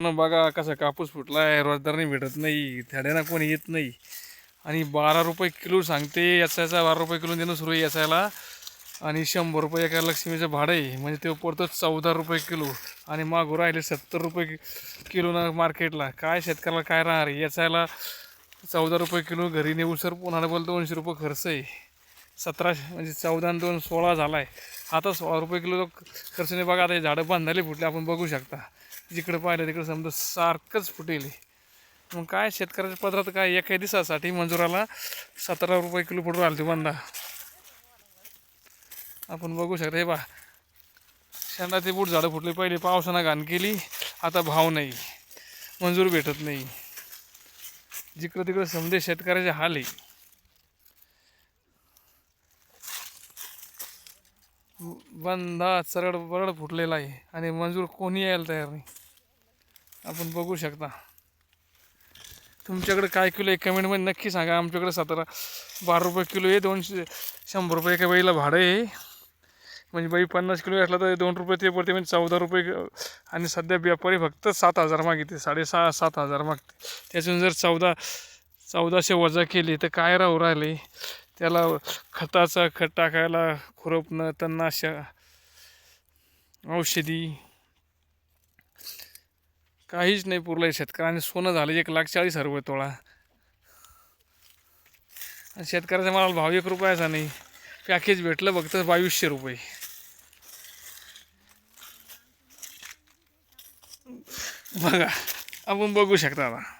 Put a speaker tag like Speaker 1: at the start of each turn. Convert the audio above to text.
Speaker 1: बघा कसा कापूस फुटला आहे रोजदारने भेटत नाही थेड्याना कोणी येत नाही. आणि बारा रुपये किलो सांगते याचायचा बारा रुपये किलो देणं सुरू आहे याचायला. आणि शंभर रुपये एका लक्ष्मीचं भाडं आहे म्हणजे ते पडतं चौदा रुपये किलो. आणि मागू राहिले सत्तर रुपये किलोनं किलो ना मार्केटला. काय शेतकऱ्याला काय राहणार याचायला चौदा रुपये किलो घरी नेऊ सर पुन्हा बोल दोनशे रुपये खर्च आहे. सतराशे म्हणजे चौदा आणि दोन सोळा झाला आहे आता सोळा रुपये किलो खर्च नाही बघा आता हे झाडं बांधायला फुटले आपण बघू शकता. जिकडं पाहिलं तिकडं समजा सारखंच फुटेल मग काय शेतकऱ्याच्या पदरात काय एका दिवसासाठी मंजुराला सतरा रुपये किलो फुटून आलती ते बंदा. आपण बघू शकता हे बा शेंडाचे बूट झाडं फुटले. पहिले पावसानं घाण केली आता भाव नाही. मंजूर भेटत नाही. जिकडं तिकडं समजे शेतकऱ्याचे हाल आहे. बंदा चरड बरड फुटलेला आहे आणि मंजूर कोणी यायला तयार नाही. आपण बघू शकता. तुमच्याकडे काय किलो आहे कमेंटमध्ये नक्की सांगा. आमच्याकडे सतरा बारा रुपये किलो आहे दोनशे शंभर रुपये एका बाईला भाडं आहे. म्हणजे बाई पन्नास किलो असला तर दोन रुपये ते पडते म्हणजे चौदा रुपये आणि सध्या व्यापारी फक्त सात हजार मागिते साडेसहा सात हजार मागते. त्याच्यातून जर चौदा चौदाशे वजा केली तर काय राहू राहिले? त्याला खताचा खत टाकायला खुरपणं तणनाशक औषधी काहीच नाही पुरलं आहे शेतकऱ्याने सोनं झालं एक लाख चाळीस हजार रुपये तोळा. आणि शेतकऱ्याचा मला भाव एक रुपयाचा नाही. पॅकेज भेटलं फक्त बावीसशे रुपये. बघा आपण बघू शकता आता.